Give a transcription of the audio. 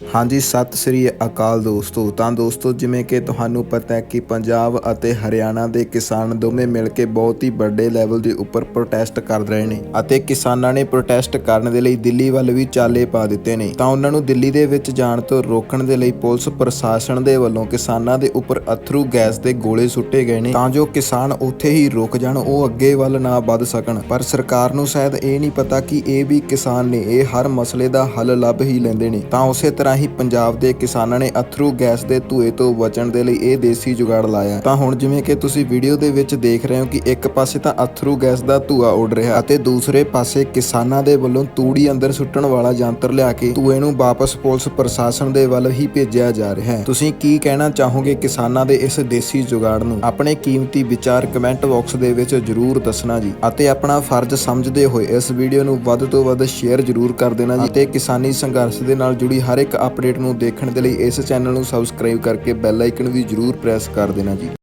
ਹਾਂਜੀ, ਸਤਿ ਸ੍ਰੀ ਅਕਾਲ ਦੋਸਤੋ। ਤਾਂ ਦੋਸਤੋ, ਜਿਵੇਂ ਕਿ ਤੁਹਾਨੂੰ ਪਤਾ ਹੈ ਕਿ ਪੰਜਾਬ ਅਤੇ ਹਰਿਆਣਾ ਦੇ ਕਿਸਾਨ ਦੋਵੇਂ ਮਿਲ ਕੇ ਬਹੁਤ ਹੀ ਵੱਡੇ ਲੈਵਲ ਦੇ ਉੱਪਰ ਪ੍ਰੋਟੈਸਟ ਕਰ ਰਹੇ ਨੇ ਅਤੇ ਕਿਸਾਨਾਂ ਨੇ ਪ੍ਰੋਟੈਸਟ ਕਰਨ ਦੇ ਲਈ ਦਿੱਲੀ ਵੱਲ ਵੀ ਚਾਲੇ ਪਾ ਦਿੱਤੇ ਨੇ। ਤਾਂ ਉਹਨਾਂ ਨੂੰ ਦਿੱਲੀ ਦੇ ਵਿੱਚ ਜਾਣ ਤੋਂ ਰੋਕਣ ਦੇ ਲਈ ਪੁਲਿਸ ਪ੍ਰਸ਼ਾਸਨ ਦੇ ਵੱਲੋਂ ਕਿਸਾਨਾਂ ਦੇ ਉੱਪਰ ਅਥਰੂ ਗੈਸ ਦੇ ਗੋਲੇ ਸੁੱਟੇ ਗਏ ਨੇ। ਤਾਂ ਜੋ ਕਿਸਾਨ ਉੱਥੇ ਹੀ ਰੁਕ ਜਾਣ, ਉਹ ਅੱਗੇ ਵੱਲ ਨਾ ਵੱਧ ਸਕਣ। ਪਰ ਸਰਕਾਰ ਨੂੰ ਸ਼ਾਇਦ ਇਹ ਨਹੀਂ ਪਤਾ ਕਿ ਇਹ ਵੀ ਕਿਸਾਨ ਨੇ। ਇਹ ਹਰ ਮਸਲੇ ਦਾ ਹੱਲ ਲੱਭ ਹੀ ਲੈਂਦੇ ਨੇ। ਤਾਂ ਉਸੇ ਤਰ੍ਹਾਂ ਹੀ ਪੰਜਾਬ ਦੇ ਕਿਸਾਨਾਂ ਨੇ ਅਥਰੂ ਗੈਸ ਦੇ ਧੂਏ ਤੋਂ ਬਚਣ ਦੇ ਲਈ ਇਹ ਦੇਸੀ ਜੁਗਾੜ ਲਾਇਆ। ਤਾਂ ਹੁਣ ਜਿਵੇਂ ਕਿ ਤੁਸੀਂ ਵੀਡੀਓ ਦੇ ਵਿੱਚ ਦੇਖ ਰਹੇ ਹੋ ਕਿ ਇੱਕ ਪਾਸੇ ਤਾਂ ਅਥਰੂ ਗੈਸ ਦਾ ਧੂਆ ਉੱਡ ਰਿਹਾ ਅਤੇ ਦੂਸਰੇ ਪਾਸੇ ਕਿਸਾਨਾਂ ਦੇ ਵੱਲੋਂ ਤੂੜੀ ਅੰਦਰ ਸੁੱਟਣ ਵਾਲਾ ਯੰਤਰ ਲਿਆ ਕੇ ਧੂਏ ਨੂੰ ਵਾਪਸ ਪੁਲਿਸ ਪ੍ਰਸ਼ਾਸਨ ਦੇ ਵੱਲ ਹੀ ਭੇਜਿਆ ਜਾ ਰਿਹਾ ਹੈ। ਤੁਸੀਂ ਕੀ ਕਹਿਣਾ ਚਾਹੋਗੇ ਕਿਸਾਨਾਂ ਦੇ ਇਸ ਦੇਸੀ ਜੁਗਾੜ ਨੂੰ? ਆਪਣੇ ਕੀਮਤੀ ਵਿਚਾਰ ਕਮੈਂਟ ਬਾਕਸ ਦੇ ਵਿੱਚ ਜਰੂਰ ਦੱਸਣਾ ਜੀ ਅਤੇ ਆਪਣਾ ਫਰਜ਼ ਸਮਝਦੇ ਹੋਏ ਇਸ ਵੀਡੀਓ ਨੂੰ ਵੱਧ ਤੋਂ ਵੱਧ ਸ਼ੇਅਰ ਜਰੂਰ ਕਰ ਦੇਣਾ ਜੀ ਤੇ ਕਿਸਾਨੀ ਸੰਘਰਸ਼ ਦੇ ਨਾਲ ਜੁੜੀ ਹਰ ਇੱਕ ਅਪਡੇਟ ਨੂੰ ਦੇਖਣ ਦੇ ਲਈ ਇਸ ਚੈਨਲ ਨੂੰ ਸਬਸਕ੍ਰਾਈਬ ਕਰਕੇ ਬੈਲ ਆਈਕਨ ਵੀ ਜਰੂਰ ਪ੍ਰੈਸ ਕਰ ਦੇਣਾ ਜੀ।